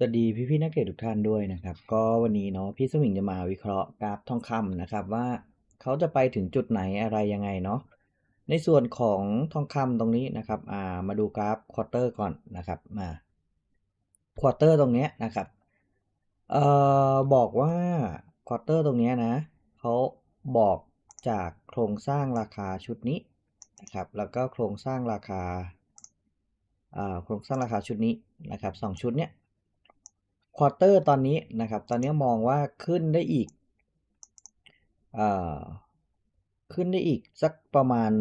สวัสดีพี่ๆนักเทรดทุกท่านด้วยนะครับ ก็วันนี้เนาะพี่สมิงจะมาวิเคราะห์กราฟทองคำนะครับ ว่าเขาจะไปถึงจุดไหนอะไรยังไงเนาะในส่วนของทองคำตรงนี้นะครับอ่ามาดูกราฟควอเตอร์ก่อนนะครับมาควอเตอร์ตรงเนี้ยนะครับเอ่อบอกว่าควอเตอร์ตรงเนี้ยนะเขาบอกจากโครงสร้างราคาชุดนี้นะครับ แล้วก็โครงสร้างราคาอ่าโครงสร้างราคาชุดนี้นะครับสองชุดเนี้ย ควอเตอร์ตอนนี้นะครับ ตอนนี้มองว่าขึ้นได้อีกอขึ้นได้อีกสักประมาณ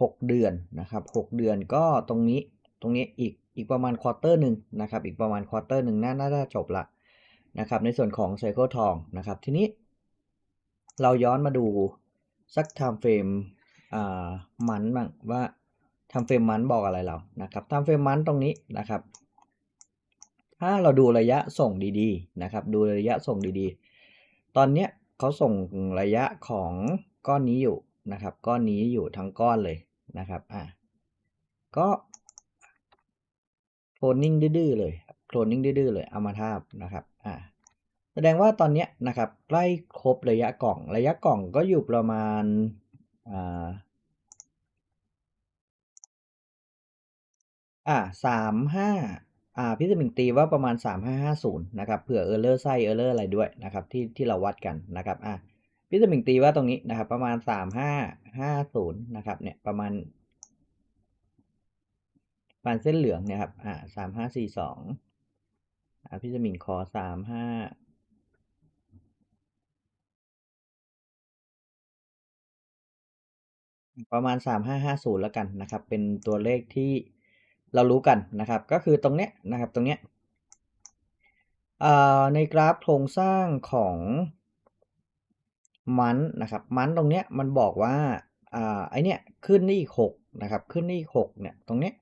หกเดือนนะครับหกเดือนก็ตรงนี้ตรงนี้อีกอีกประมาณควอเตอร์หนึ่งนะครับ อีกประมาณควอเตอร์หนึ่งน่าจะจบละนะครับ ในส่วนของไซเคิลทองนะครับ ทีนี้ เราย้อนมาดูสักไทม์เฟรมมันบ้างว่า ทำเฟรมมันบอกอะไรเรานะครับทำเฟรมมันตรงนี้นะครับ ถ้าเราดูระยะส่งดีๆนะครับ ดูระยะส่งดีๆ ตอนเนี้ยเขาส่งระยะของก้อนนี้อยู่นะครับ ก้อนนี้อยู่ทั้งก้อนเลยนะครับอะก็โคลนนิ่งดื้อเลยโคลนนิ่งดื้อเลยเอามาทาบนะครับอะแสดงว่าตอนเนี้ยนะครับใกล้ครบระยะกล่อง ระยะกล่องก็อยู่ประมาณอ่า อ่าสามห้าอ่าพี่สมิงตีว่าประมาณสามห้าห้าศูนย์นะครับเผื่อเออร์เลอร์ไส้เออร์เลอร์อะไรด้วยนะครับที่ที่เราวัดกันนะครับอ่าพี่สมิงตีว่าตรงนี้นะครับ ประมาณสามห้าห้าศูนย์นะครับเนี่ยประมาณประมาณเส้นเหลืองเนี่ยครับอ่าสามห้าสี่สองอ่าพี่สมิงขอสามห้าประมาณสามห้าห้าศูนย์แล้วกันนะครับ เป็นตัวเลขที่ เรารู้กันนะครับ ก็คือตรงเนี้ยนะครับตรงเนี้ยในกราฟโครงสร้างของมันนะครับมันตรงเนี้ยมันบอกว่าอ่าไอเนี้ยขึ้นได้อีกหกนะครับ ขึ้นได้อีกหกเนี่ยตรงเนี้ย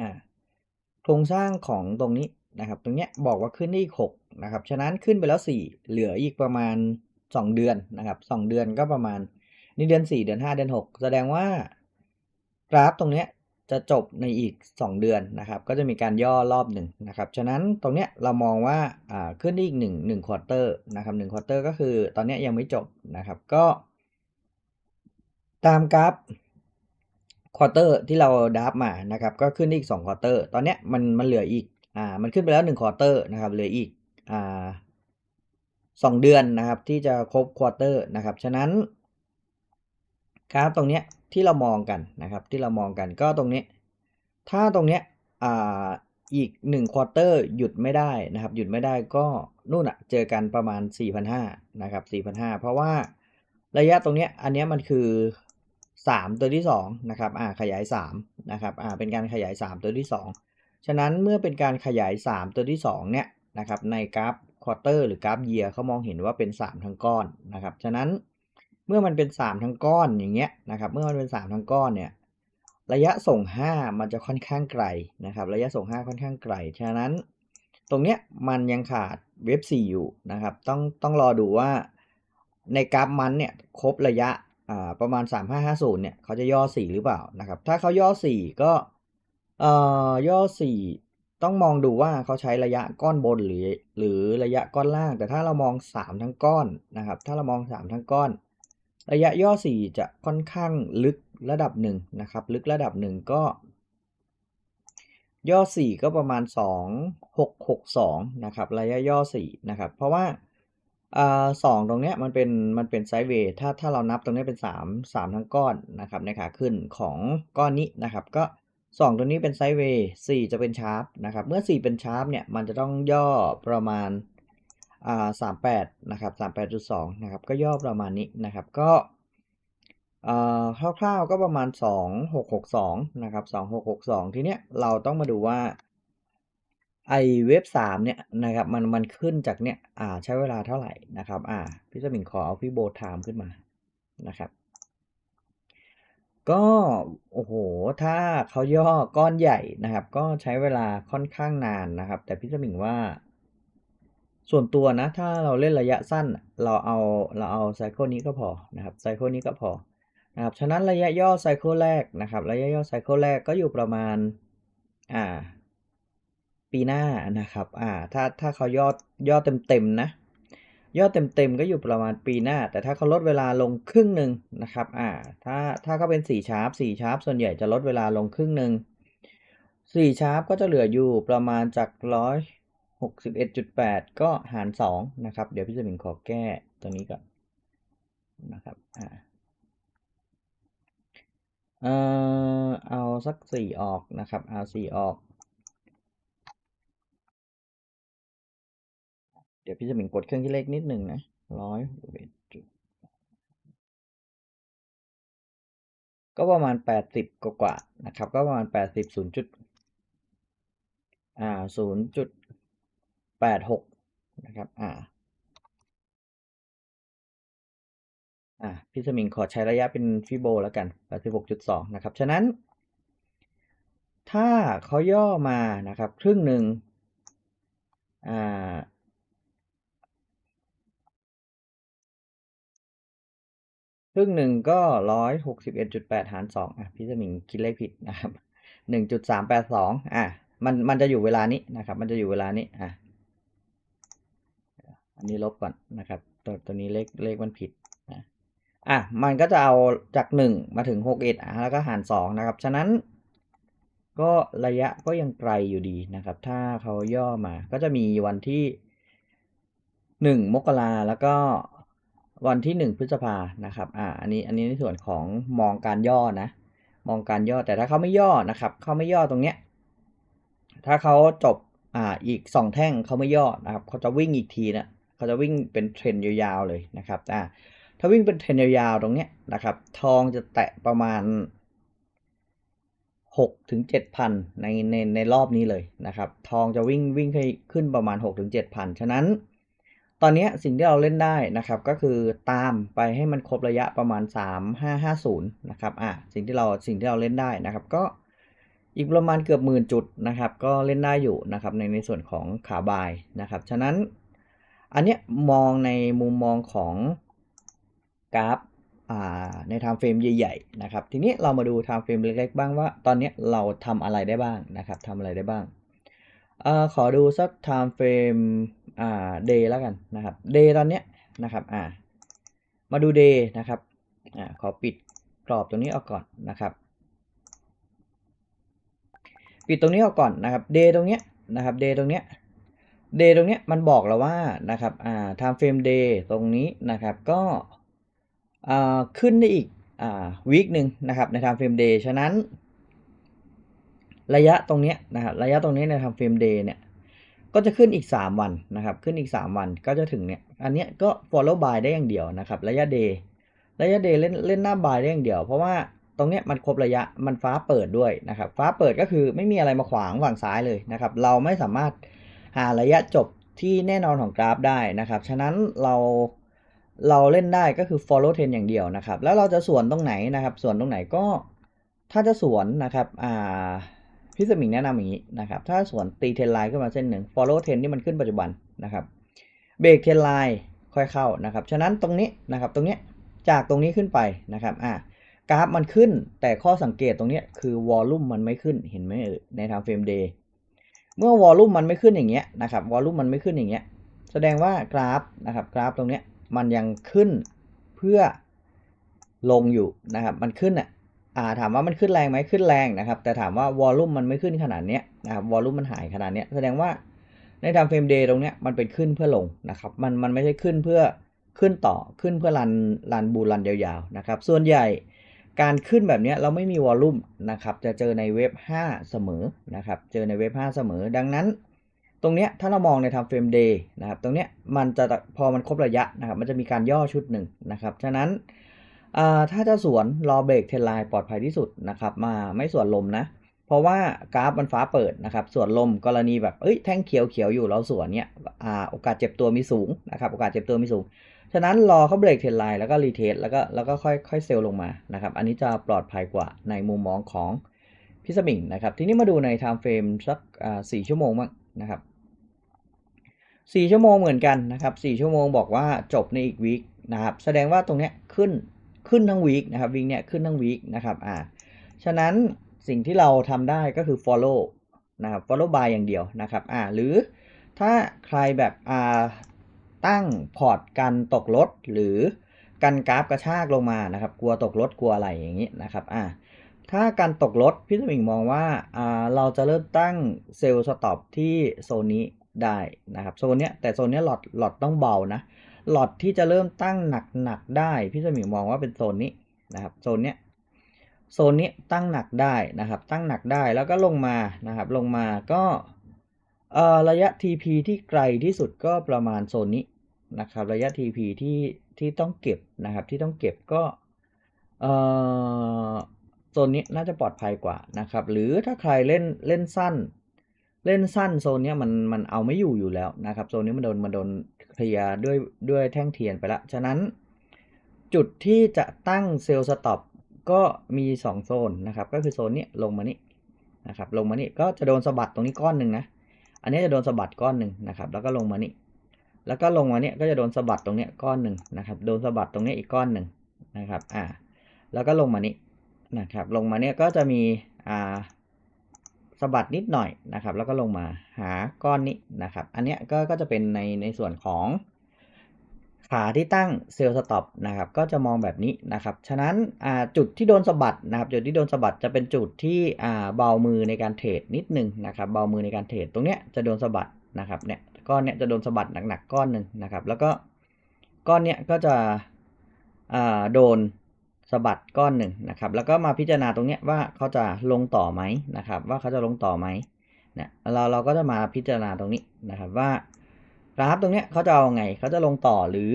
อ่าโครงสร้างของตรงนี้นะครับ ตรงเนี้ยบอกว่าขึ้นได้อีกหกนะครับฉะนั้นขึ้นไปแล้วสี่เหลืออีกประมาณสองเดือนนะครับสองเดือนก็ประมาณนี่เดือนสี่เดือนห้าเดือนหกแสดงว่ากราฟตรงเนี้ย จะจบในอีก 2 เดือนนะครับ ก็จะมีการย่อรอบหนึ่งนะครับ ฉะนั้นตรงเนี้ยเรามองว่าอ่าขึ้นอีก1 1ควอเตอร์นะครับ1ควอเตอร์ก็คือตอนเนี้ยยังไม่จบนะครับ ก็ ตามกราฟควอเตอร์ที่เราดับมานะครับ ก็ขึ้นอีก2ควอเตอร์ตอนเนี้ยมันมันเหลืออีกอ่ามันขึ้นไปแล้ว1ควอเตอร์นะครับ เหลืออีกอ่าสองเดือนนะครับที่จะครบควอเตอร์นะครับ ฉะนั้น กราฟตรงเนี้ยที่เรามองกันนะครับที่เรามองกันก็ตรงนี้ ถ้าตรงเนี้ยอ่าอีก1ควอเตอร์หยุดไม่ได้นะครับหยุดไม่ได้ก็นู่นอะเจอกันประมาณ 4,500นะครับ4,500 เพราะว่าระยะตรงเนี้ยอันเนี้ยมันคือ 3 ตัวที่2นะครับอ่าขยาย3นะครับอ่าเป็นการขยาย 3 ตัวที่ 2 ฉะนั้นเมื่อเป็นการขยาย 3 ตัวที่2เนี่ยนะครับในกราฟควอเตอร์หรือกราฟเยียร์เขามองเห็นว่าเป็น 3 ทั้งก้อนนะครับฉะนั้น เมื่อมันเป็น 3 ทั้งก้อนอย่างเงี้ยนะครับเมื่อมันเป็น 3 ทั้งก้อนเนี่ยระยะส่ง 5 มันจะค่อนข้างไกลนะครับ ระยะส่ง 5 ค่อนข้างไกล ฉะนั้น ตรงเนี้ยมันยังขาดเว็บ4อยู่นะครับ ต้องต้องรอดูว่าในกราฟมันเนี่ยครบระยะอ่าประมาณ 3550 เนี่ยเขาจะย่อ 4 หรือเปล่านะครับ ถ้าเขาย่อ 4 ก็เอ่อย่อ 4 ต้องมองดูว่าเขาใช้ระยะก้อนบนหรือหรือระยะก้อนล่าง แต่ถ้าเรามอง 3 ทั้งก้อนนะครับ ถ้าเรามอง 3 ทั้งก้อน ระยะย่อ 4 จะค่อนข้างลึกระดับหนึ่งนะครับ ลึกระดับหนึ่งก็ ย่อ 4 ก็ประมาณ 2 6 6 2 นะครับ ระยะย่อ 4 นะครับ เพราะว่าสองตรงเนี้ยมันเป็นมันเป็นไซด์เวย์ถ้าถ้าเรานับตรงนี้เป็น 3 3 ทั้งก้อนนะครับในขาขึ้นของก้อนนี้นะครับ ก็ 2ตรงนี้เป็นไซด์เวย์4จะเป็นชาร์ปนะครับ เมื่อ 4 เป็นชาร์ปเนี่ยมันจะต้องย่อประมาณ สามแปดนะครับสามแปดจุดสองนะครับก็ย่อประมาณนี้นะครับก็คร่าวๆก็ประมาณสองหกหกสองนะครับสองหกหกสองทีเนี้ยเราต้องมาดูว่าไอเว็บสามเนี่ยนะครับมันมันขึ้นจากเนี่ยอ่าใช้เวลาเท่าไหร่นะครับอ่าพี่สมิงขอเอาพี่โบทามขึ้นมานะครับ ก็โอ้โหถ้าเขาย่อก้อนใหญ่นะครับ ก็ใช้เวลาค่อนข้างนานนะครับ แต่พี่สมิงว่า ส่วนตัวนะ ถ้าเราเล่นระยะสั้น เราเอาเราเอาไซเคิลนี้ก็พอนะครับไซเคิลนี้ก็พอนะครับฉะนั้นระยะย่อไซเคิลแรกนะครับระยะย่อไซเคิลแรกก็อยู่ประมาณอ่าปีหน้านะครับอ่าถ้าถ้าเขายอดยอดเต็มนะยอดเต็มก็อยู่ประมาณปีหน้า แต่ถ้าเขาลดเวลาลงครึ่งหนึ่งนะครับอ่าถ้าถ้าเขาเป็น4ชาร์ป4ชาร์ปส่วนใหญ่จะลดเวลาลงครึ่งหนึ่ง4ชาร์ปก็จะเหลืออยู่ประมาณจากร้อย หกสิบเอ็ดจุดแปดก็หารสองนะครับ เดี๋ยวพี่สมิงขอแก้ตัวนี้ก่อนนะครับอ่าเออเอาสักสี่ออกนะครับเอาสี่ออก เดี๋ยวพี่จะหมิงกดเครื่องที่เลขนิดหนึ่งนะร้อยจุดก็ประมาณแปดสิบกว่าๆนะครับ ก็ประมาณแปดสิบศูนย์จุดอ่าศูนย์จุด แปดหกนะครับ อ่า อ่าพี่สมิงขอใช้ระยะเป็นฟิโบแล้วกันแปดสิบหกจุดสองนะครับ ฉะนั้น ถ้าเขาย่อมานะครับ ครึ่งหนึ่งอ่าครึ่งหนึ่งก็ร้อยหกสิบเอ็ดจุดแปดหารสองอะพี่สมิงคิดเลขผิดนะครับหนึ่งจุดสามแปดสองอะมันมันจะอยู่เวลานี้นะครับ มันจะอยู่เวลานี้อะ อันนี้ลบก่อนนะครับ ตัวตัวนี้เลขเลขมันผิดนะอะมันก็จะเอาจากหนึ่งมาถึงหกเอ็ดอะแล้วก็หารสองนะครับ ฉะนั้น ก็ระยะก็ยังไกลอยู่ดีนะครับ ถ้าเขาย่อมาก็จะมีวันที่หนึ่งมกราแล้วก็วันที่หนึ่งพฤษภานะครับ อ่า อันนี้ อันนี้ในส่วนของมองการย่อนะ มองการย่อ แต่ถ้าเขาไม่ย่อนะครับ เขาไม่ย่อตรงเนี้ย ถ้าเขาจบ อ่า อีกสองแท่งเขาไม่ย่อนะครับ เขาจะวิ่งอีกทีนะ เขาจะวิ่งเป็นเทรนยาวๆเลยนะครับอ่าถ้าวิ่งเป็นเทรนยาวๆตรงเนี้ยนะครับ ทองจะแตะประมาณหกถึงเจ็ดพันในในในรอบนี้เลยนะครับ ทองจะวิ่งวิ่งให้ขึ้นประมาณหกถึงเจ็ดพันฉะนั้น ตอนนี้สิ่งที่เราเล่นได้นะครับ ก็คือตามไปให้มันครบระยะประมาณ 3550นะครับอะสิ่งที่เราสิ่งที่เราเล่นได้นะครับ ก็อีกประมาณเกือบหมื่นจุดนะครับ ก็เล่นได้อยู่นะครับในในส่วนของขาบายนะครับ ฉะนั้น อันเนี้ยมองในมุมมองของกราฟในไทม์เฟรมใหญ่ๆนะครับ ทีนี้เรามาดูไทม์เฟรมเล็กๆบ้างว่า ตอนนี้เราทำอะไรได้บ้างนะครับทำอะไรได้บ้างอขอดูสัก time frame อ่า day แล้วกันนะครับ day ตอนเนี้ยนะครับมาดู day นะครับอขอปิดกรอบตรงนี้ออกก่อนนะครับ ปิดตรงนี้ออกก่อนนะครับ day ตรงเนี้ยนะครับ day ตรงเนี้ย day ตรงเนี้ยมันบอกเราว่านะครับอ่า time frame day ตรงนี้นะครับก็อ่าขึ้นได้อีกอ่า week หนึ่งนะครับใน time frame day ฉะนั้น ระยะตรงนี้นะครับระยะตรงนี้ใน time frame day เนี่ยก็จะขึ้นอีก 3 วันนะครับ ขึ้นอีก 3 วันก็จะถึงเนี่ยอันเนี้ยก็ follow by ได้อย่างเดียวนะครับ ระยะ day ระยะ day เล่นเล่นหน้า buy ได้อย่างเดียว เพราะว่าตรงเนี้ยมันครบระยะมันฟ้าเปิดด้วยนะครับ ฟ้าเปิดก็คือไม่มีอะไรมาขวางฝั่งซ้ายเลยนะครับ เราไม่สามารถ หาระยะจบที่แน่นอนของกราฟได้นะครับ ฉะนั้นเราเราเล่นได้ก็คือ follow trend อย่างเดียวนะครับ แล้วเราจะสวนตรงไหนนะครับ สวนตรงไหนก็ถ้าจะสวนนะครับอ่าพี่สมิงแนะนำอย่างนี้นะครับ ถ้าสวนตีเทนไลน์ขึ้นมาเส้นหนึ่ง follow เทนที่มันขึ้นปัจจุบันนะครับเบรกเทนไลน์ค่อยเข้านะครับ ฉะนั้นตรงนี้นะครับตรงนี้จากตรงนี้ขึ้นไปนะครับอ่ากราฟมันขึ้นแต่ข้อสังเกตตรงนี้คือวอลลุ่มมันไม่ขึ้นเห็นไหมเออในทางเฟรมเดย์ เมื่อวอลลุ่มมันไม่ขึ้นอย่างเงี้ยนะครับวอลลุ่มมันไม่ขึ้นอย่างเงี้ยแสดงว่ากราฟนะครับกราฟตรงเนี้ยมันยังขึ้นเพื่อลงอยู่นะครับมันขึ้นอะอ่าถามว่ามันขึ้นแรงไหมขึ้นแรงนะครับ แต่ถามว่าวอลลุ่มมันไม่ขึ้นขนาดเนี้ยนะครับวอลลุ่มมันหายขนาดเนี้ยแสดงว่าในทำเฟรมเดย์ตรงเนี้ยมันเป็นขึ้นเพื่อลงนะครับมันมันไม่ใช่ขึ้นเพื่อขึ้นต่อขึ้นเพื่อรันรันบูรันยาวๆนะครับส่วนใหญ่ การขึ้นแบบนี้เราไม่มีวอลลุ่มนะครับ จะเจอในเว็บ 5 เสมอนะครับ เจอในเว็บ 5 เสมอ ดังนั้น ตรงเนี้ยถ้าเรามองในทำเฟรมเดย์นะครับ ตรงเนี้ยมันจะพอมันครบระยะนะครับ มันจะมีการย่อชุดหนึ่งนะครับ ฉะนั้นถ้าจะสวนรอเบรกเทนไลน์ปลอดภัยที่สุดนะครับ มาไม่สวนลมนะ เพราะว่ากราฟมันฟ้าเปิดนะครับ สวนลมกรณีแบบเอ้ยแท่งเขียวเขียวอยู่เราสวนเนี่ยโอกาสเจ็บตัวมีสูงนะครับ โอกาสเจ็บตัวมีสูง ฉะนั้นรอเขาเบรกเทรนไลน์แล้วก็รีเทสแล้วก็แล้วก็ค่อยค่อยเซลล์ลงมานะครับ อันนี้จะปลอดภัยกว่าในมุมมองของพิสมิงนะครับ ทีนี้มาดูในไทม์เฟรมสักสี่ชั่วโมงบ้างนะครับสี่ชั่วโมงเหมือนกันนะครับสี่ชั่วโมงบอกว่าจบในอีกวีคนะครับ แสดงว่าตรงเนี้ยขึ้นขึ้นทั้งวีคนะครับวีคเนี่ยขึ้นทั้งวีคนะครับอ่าฉะนั้นสิ่งที่เราทำได้ก็คือ follow นะครับ follow by อย่างเดียวนะครับอ่าหรือถ้าใครแบบอ่า ตั้งพอร์ตกันตกรถหรือกันกราฟกระชากลงมานะครับ กลัวตกรถกลัวอะไรอย่างนี้นะครับอ่าถ้าการตกรถพี่สมิงมองว่าอ่าเราจะเริ่มตั้งเซลล์สต็อปที่โซนนี้ได้นะครับโซนเนี้ยแต่โซนเนี้ยหลอดหลอดต้องเบานะหลอดที่จะเริ่มตั้งหนักๆได้พี่สมิงมองว่าเป็นโซนนี้นะครับโซนเนี้ยโซนนี้ตั้งหนักได้นะครับ ตั้งหนักได้แล้วก็ลงมานะครับ ลงมาก็ ระยะ TP ที่ไกลที่สุดก็ประมาณโซนนี้นะครับ ระยะ TP ที่ที่ต้องเก็บนะครับ ที่ต้องเก็บก็เอ่อโซนนี้น่าจะปลอดภัยกว่านะครับ หรือถ้าใครเล่นเล่นสั้น เล่นสั้นโซนนี้มันมันเอาไม่อยู่อยู่แล้วนะครับ โซนนี้มันโดนมันโดนเคลียร์ด้วยด้วยแท่งเทียนไปละ ฉะนั้นจุดที่จะตั้งเซลล์สต็อปก็มี 2 โซนนะครับ ก็คือโซนนี้ลงมานี่นะครับ ลงมานี่ก็จะโดนสะบัดตรงนี้ก้อนหนึ่งนะ อันนี้จะโดนสะบัดก้อนหนึ่งนะครับ แล้วก็ลงมานี่แล้วก็ลงมาเนี่ยก็จะโดนสะบัดตรงเนี้ยก้อนหนึ่งนะครับ โดนสะบัดตรงเนี้ยอีกก้อนหนึ่งนะครับ อ่า แล้วก็ลงมานี่นะครับ ลงมาเนี่ยก็จะมีอ่าสะบัดนิดหน่อยนะครับ แล้วก็ลงมาหาก้อนนี้นะครับ อันเนี้ยก็ก็จะเป็นในในส่วนของ ขาที่ตั้งเซลล์สต็อปนะครับก็จะมองแบบนี้นะครับ ฉะนั้นจุดที่โดนสะบัดนะครับจุดที่โดนสะบัดจะเป็นจุดที่เบามือในการเทรดนิดนึงนะครับเบามือในการเทรดตรงเนี้ยจะโดนสะบัดนะครับเนี่ยก้อนเนี้ยจะโดนสะบัดหนักๆก้อนหนึ่งนะครับ แล้วก็ก้อนเนี้ยก็จะโดนสะบัดก้อนหนึ่งนะครับ แล้วก็มาพิจารณาตรงเนี้ยว่าเขาจะลงต่อไหมนะครับ ว่าเขาจะลงต่อไหมเนี่ยเราเราก็จะมาพิจารณาตรงนี้นะครับว่า ราฟตรงเนี้ยเขาจะเอาไงเขาจะลงต่อหรือ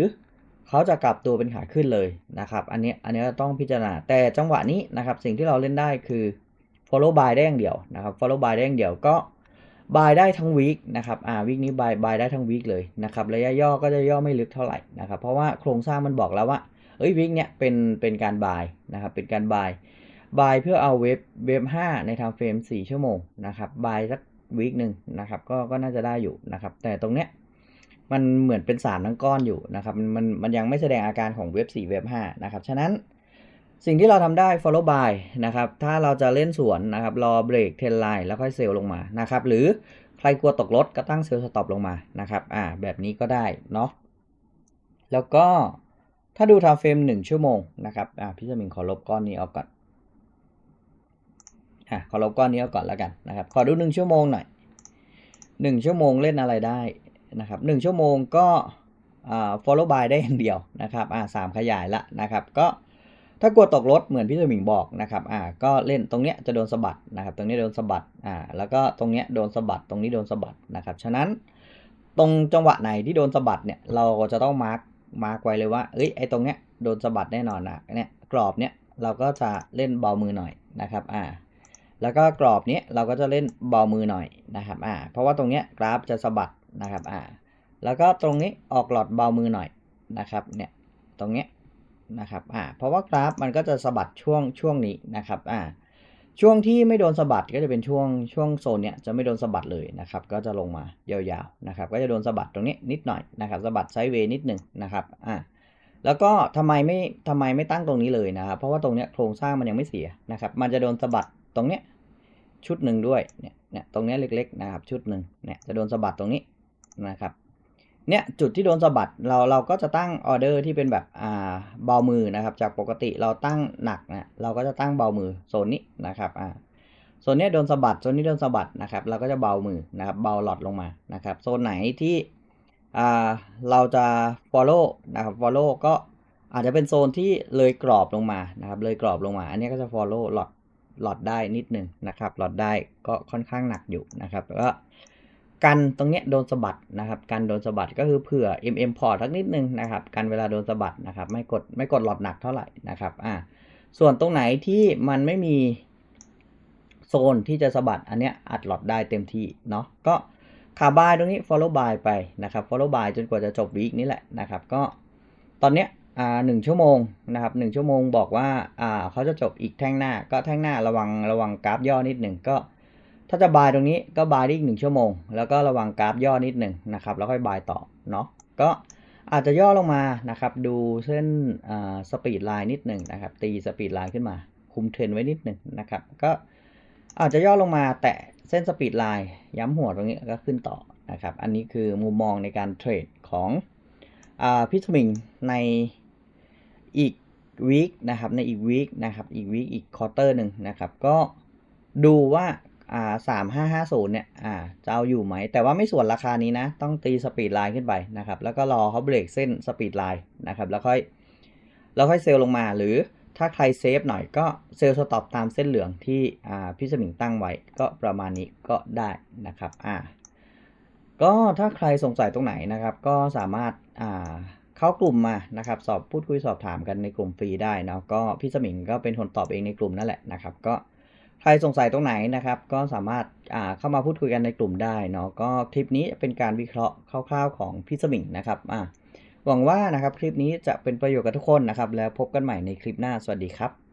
เขาจะกลับตัวเป็นขาขึ้นเลยนะครับ อันนี้อันนี้ต้องพิจารณาแต่จังหวะนี้นะครับสิ่งที่เราเล่นได้คือ follow by ได้อย่างเดียวนะครับ follow by ได้อย่างเดียวก็ buy ได้ทั้งวีคนะครับอ่าวีคนี้ buy buy ได้ทั้งวีคเลยนะครับระยะย่อก็จะย่อไม่ลึกเท่าไหร่นะครับเพราะว่าโครงสร้างมันบอกแล้วว่าเอ้ยวิกเนี่ยเป็นเป็นการบายนะครับเป็นการบายบายเพื่อเอาเว็บเว็บ5ในทางเฟรม4ชั่วโมงนะครับบายสักวีคหนึ่งนะครับก็ก็น่าจะได้อยู่นะครับแต่ตรงเนี้ย มันเหมือนเป็นสารทั้งก้อนอยู่นะครับ มันมันยังไม่แสดงอาการของเว็บ4เว็บ5นะครับ ฉะนั้นสิ่งที่เราทำได้ follow by นะครับ ถ้าเราจะเล่นสวนนะครับ รอเบรกเทนไลน์แล้วค่อยเซลลงมานะครับ หรือใครกลัวตกรถก็ตั้งเซลล์สต็อปลงมานะครับ อ่า แบบนี้ก็ได้เนาะ แล้วก็ถ้าดูทาเฟรมหนึ่งชั่วโมงนะครับ อ่าพี่จะมิงขอลบก้อนนี้ออกก่อน อะขอลบก้อนนี้ออกก่อนแล้วกันนะครับ ขอดูหนึ่งชั่วโมงหน่อยหนึ่งชั่วโมงเล่นอะไรได้ นะครับหนึ่งชั่วโมงก็ follow by ได้อย่างเดียวนะครับอ่าสามขยายละนะครับ ก็ถ้ากลัวตกรถเหมือนพี่สมิงบอกนะครับอ่าก็เล่นตรงเนี้ยจะโดนสะบัดนะครับ ตรงนี้โดนสะบัดอ่าแล้วก็ตรงเนี้ยโดนสะบัดตรงนี้โดนสะบัดนะครับฉะนั้นตรงจังหวะไหนที่โดนสะบัดเนี่ยเราก็จะต้องมาร์กมาร์กไว้เลยว่าเอ้ยไอ้ตรงเนี้ยโดนสะบัดแน่นอนนะเนี่ยกรอบเนี้ยเราก็จะเล่นเบามือหน่อยนะครับอ่าแล้วก็กรอบเนี้ยเราก็จะเล่นเบามือหน่อยนะครับอ่าเพราะว่าตรงเนี้ยกราฟจะสะบัด นะครับอ่าแล้วก็ตรงนี้ออกหลอดเบามือหน่อยนะครับเนี่ยตรงเนี้ยนะครับอ่าเพราะว่ากราฟมันก็จะสะบัดช่วงช่วงนี้นะครับอ่าช่วงที่ไม่โดนสะบัดก็จะเป็นช่วงช่วงโซนเนี้ยจะไม่โดนสะบัดเลยนะครับก็จะลงมายาวๆนะครับก็จะโดนสะบัดตรงนี้นิดหน่อยนะครับสะบัดไซด์เวย์นิดหนึ่งนะครับอ่าแล้วก็ทำไมไม่ทำไมไม่ตั้งตรงนี้เลยนะครับเพราะว่าตรงเนี้ยโครงสร้างมันยังไม่เสียนะครับมันจะโดนสะบัดตรงเนี้ยชุดหนึ่งด้วยเนี่ยเนี่ยตรงเนี้ยเล็กๆนะครับชุดหนึ่งเนี่ยจะโดนสะบัดตรงนี้ นะครับเนี่ยจุดที่โดนสะบัดเราเราก็จะตั้งออเดอร์ที่เป็นแบบอ่าเบามือนะครับ จากปกติเราตั้งหนักนะเราก็จะตั้งเบามือโซนนี้นะครับอ่าโซนนี้โดนสะบัดโซนนี้โดนสะบัดนะครับ เราก็จะเบามือนะครับเบาหลอดลงมานะครับโซนไหนที่อ่าเราจะ follow นะครับ follow ก็อาจจะเป็นโซนที่เลยกรอบลงมานะครับ เลยกรอบลงมา อันนี้ก็จะ follow หลอดหลอดได้นิดหนึ่งนะครับ หลอดได้ก็ค่อนข้างหนักอยู่นะครับแล้วก็ กันตรงเนี้ยโดนสะบัดนะครับกันโดนสะบัดก็คือเผื่อ mm พอร์ตสักนิดนึงนะครับกันเวลาโดนสะบัดนะครับไม่กดไม่กดหลอดหนักเท่าไหร่นะครับอ่าส่วนตรงไหนที่มันไม่มีโซนที่จะสะบัดอันเนี้ยอัดหลอดได้เต็มที่เนาะก็ขาบายตรงนี้ follow by ไปนะครับ follow by จนกว่าจะจบวีคนี้แหละนะครับ ก็ตอนเนี้ยอ่าหนึ่งชั่วโมงนะครับหนึ่งชั่วโมงบอกว่าอ่าเขาจะจบอีกแท่งหน้า ก็แท่งหน้าระวังระวังกราฟย่อนิดหนึ่งก็าจะบายตรงนี้ก็บายได้อีกหนึ่งชั่วโมง แล้วก็ระวังกราฟย่อนิดหนึ่งนะครับ แล้วค่อยบายต่อเนาะก็อาจจะย่อลงมานะครับ ดูเส้นสปีดไลน์นิดหนึ่งนะครับ ตีสปีดไลน์ขึ้นมา คุมเทรนไว้นิดหนึ่งนะครับ ก็อาจจะย่อลงมาแตะเส้นสปีดไลน์ย้ำหัวตรงนี้ก็ขึ้นต่อนะครับ อันนี้คือมุมมองในการเทรดของอพิทมิงในอีกวีคนะครับในอีกวีคนะครับอีกวีคอีกควอเตอร์หนึ่งนะครับ ก็ดูว่า อ่าสามห้าห้าศูนย์เนี่ยอ่าจะเอาอยู่ไหม แต่ว่าไม่ส่วนราคานี้นะ ต้องตีสปีดไลน์ขึ้นไปนะครับ แล้วก็รอเขาเบรกเส้นสปีดไลน์นะครับ แล้วค่อยแล้วค่อยเซลลงมาหรือถ้าใครเซฟหน่อยก็เซลล์สต็อปตามเส้นเหลืองที่อ่าพี่สมิงตั้งไว้ก็ประมาณนี้ก็ได้นะครับอ่าก็ถ้าใครสงสัยตรงไหนนะครับ ก็สามารถอ่าเข้ากลุ่มมานะครับ สอบพูดคุยสอบถามกันในกลุ่มฟรีได้นะก็พี่สมิงก็เป็นคนตอบเองในกลุ่มนั่นแหละนะครับ ก็ ใครสงสัยตรงไหนนะครับ ก็สามารถาเข้ามาพูดคุยกันในกลุ่มได้เนาะก็คลิปนี้เป็นการวิเคราะห์คร่าวๆของพี่สมิงนะครับหวังว่านะครับคลิปนี้จะเป็นประโยชน์กับทุกคนนะครับ แล้วพบกันใหม่ในคลิปหน้าสวัสดีครับ